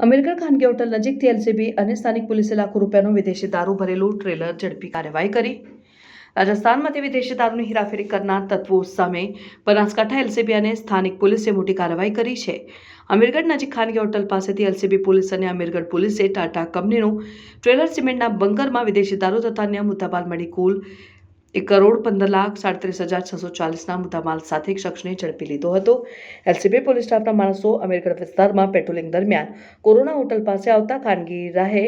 અમીરગઢ ખાનગી હોટલ નજીકથી એલસીબી અને સ્થાનિક પોલીસે લાખો રૂપિયાનું વિદેશી દારૂ ભરેલું ટ્રેલર ઝડપી કાર્યવાહી કરી. રાજસ્થાનમાંથી વિદેશી દારૂની હેરાફેરી કરનાર તત્વો સામે બનાસકાંઠા એલસીબી અને સ્થાનિક પોલીસે મોટી કાર્યવાહી કરી છે. અમીરગઢ નજીક ખાનગી હોટલ પાસેથી એલસીબી પોલીસ અને અમીરગઢ પોલીસે ટાટા કંપનીનું ટ્રેલર સિમેન્ટના બંકરમાં વિદેશી દારૂ તથા અન્ય મુદ્દામાલ મળી કુલ એક કરોડ પંદર લાખ સાડત્રીસ હજાર છસો ચાલીસના મુદ્દામાલ સાથે એક શખ્સને ઝડપી લીધો હતો. એલસીબી પોલીસ સ્ટાફના માણસો અમીરગઢ વિસ્તારમાં પેટ્રોલિંગ દરમિયાન કોરોના હોટલ પાસે આવતા ખાનગી રાહે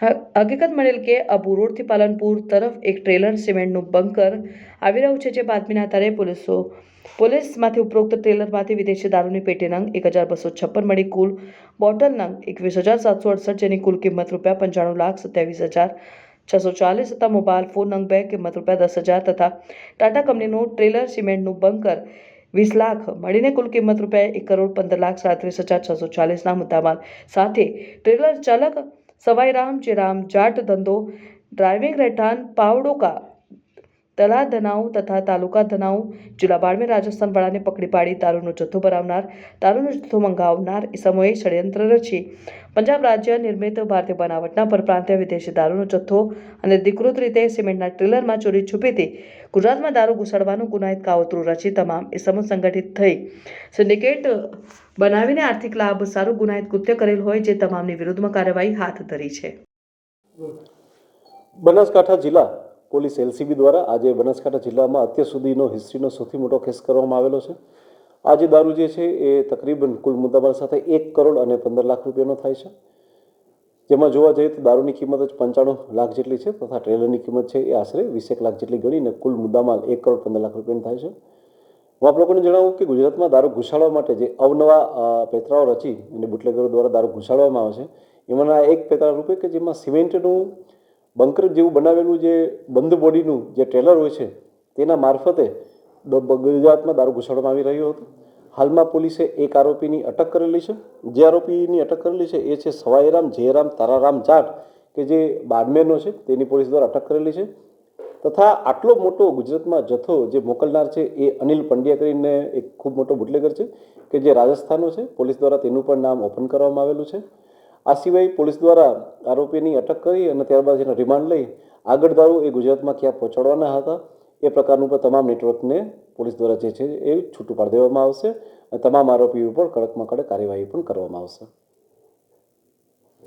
હકીકત મળેલ કે અબુ રોડથી પાલનપુર તરફ એક ટ્રેલર સિમેન્ટનું બંકર આવી રહ્યું છે જે બાતમીના આધારે પોલીસો, પોલીસમાંથી ઉપરોક્ત ટ્રેલરમાંથી વિદેશી દારૂની પેટી નંગ એક હજાર બસો છપ્પન મળી કુલ બોટલ નંગ એકવીસ હજાર સાતસો અડસઠ જેની કુલ કિંમત રૂપિયા પંચાણું લાખ સત્યાવીસ હજાર છસો ચાલીસ તથા મોબાઈલ ફોન અંગ બે કિંમત રૂપિયા દસ હજાર તથા ટાટા કંપનીનું ટ્રેલર સિમેન્ટનું બંકર વીસ લાખ. મળીને કુલ કિંમત રૂપિયા એક કરોડ પંદર લાખ સાડત્રીસ હજાર છસો ચાલીસના મુદ્દામાલ. સાથે ટ્રેલર ચાલક સવાઈરામ ચેરામ જાટ ધંધો, ડ્રાઇવિંગ રહેઠાણ પાવડોકા તલા ધનાઉ તથા તાલુકા ધનાઉ જિલ્લા બાડમેર રાજસ્થાન વાળાને પકડી પાડી દારૂનો જથ્થો ભરાવનાર દારૂનો જથ્થો મંગાવનાર ઇસમોએ ષડયંત્ર રચી પંજાબ રાજ્ય નિર્મિત ભારતીય બનાવટના પરપ્રાંતીય વિદેશી દારૂનો જથ્થો અને અધિકૃત રીતે સિમેન્ટના ટ્રેલરમાં ચોરી છુપીથી ગુજરાતમાં દારૂ ઘુસાડવાનું ગુનાહિત કાવતરું રચી તમામ ઇસમો સંગઠિત થઈ. સિન્ડિકેટ બનાવીને આર્થિક લાભ, સારું ગુનાહિત કૃત્ય કરેલ હોય જે તમામની વિરુદ્ધમાં કાર્યવાહી હાથ ધરી છે. બનાસકાંઠા જિલ્લા પોલીસ એલસીબી દ્વારા આજે બનાસકાંઠા જિલ્લામાં અત્યાર સુધીનો હિસ્ટ્રીનો સૌથી મોટો કેસ કરવામાં આવેલો છે. આ જે દારૂ જે છે એ તકરીબન કુલ મુદ્દામાલ સાથે એક કરોડ અને પંદર લાખ રૂપિયાનો થાય છે. જેમાં જોવા જઈએ તો દારૂની કિંમત જ પંચાણું લાખ જેટલી છે તથા ટ્રેલરની કિંમત છે એ આશરે વીસેક લાખ જેટલી ગણીને કુલ મુદ્દામાલ એક કરોડ પંદર લાખ રૂપિયાનો થાય છે. હું આપ લોકોને જણાવું કે ગુજરાતમાં દારૂ ઘુસાડવા માટે જે અવનવા પેતરાઓ રચી અને બુટલેગરો દ્વારા દારૂ ઘુસાડવામાં આવે છે, એમાંના એક પેતરા રૂપે કે જેમાં સિમેન્ટનું બંકર જેવું બનાવેલું જે બંધ બોડીનું જે ટ્રેલર હોય છે, તેના મારફતે ગુજરાતમાં દારૂ ઘૂસાડવામાં આવી રહ્યો હતો. હાલમાં પોલીસે એક આરોપીની અટક કરેલી છે. જે આરોપીની અટક કરેલી છે એ છે સવાઈરામ જયરામ તારારામ જાટ, કે જે બાડમેરનો છે, તેની પોલીસ દ્વારા અટક કરેલી છે. તથા આટલો મોટો ગુજરાતમાં જથ્થો જે મોકલનાર છે એ અનિલ પંડ્યા કરીને એક ખૂબ મોટો બુટલેગર છે, કે જે રાજસ્થાનનો છે, પોલીસ દ્વારા તેનું પણ નામ ઓપન કરવામાં આવેલું છે. આ સિવાય પોલીસ દ્વારા આરોપીની અટક કરી અને ત્યારબાદ એનો રિમાન્ડ લઈ આગળ દારૂ એ ગુજરાતમાં ક્યાં પહોંચાડવાના હતા એ પ્રકારનું પણ તમામ નેટવર્કને પોલીસ દ્વારા જે છે એ છૂટું પાડી દેવામાં આવશે અને તમામ આરોપીઓ ઉપર કડકમાં કડક કાર્યવાહી પણ કરવામાં આવશે.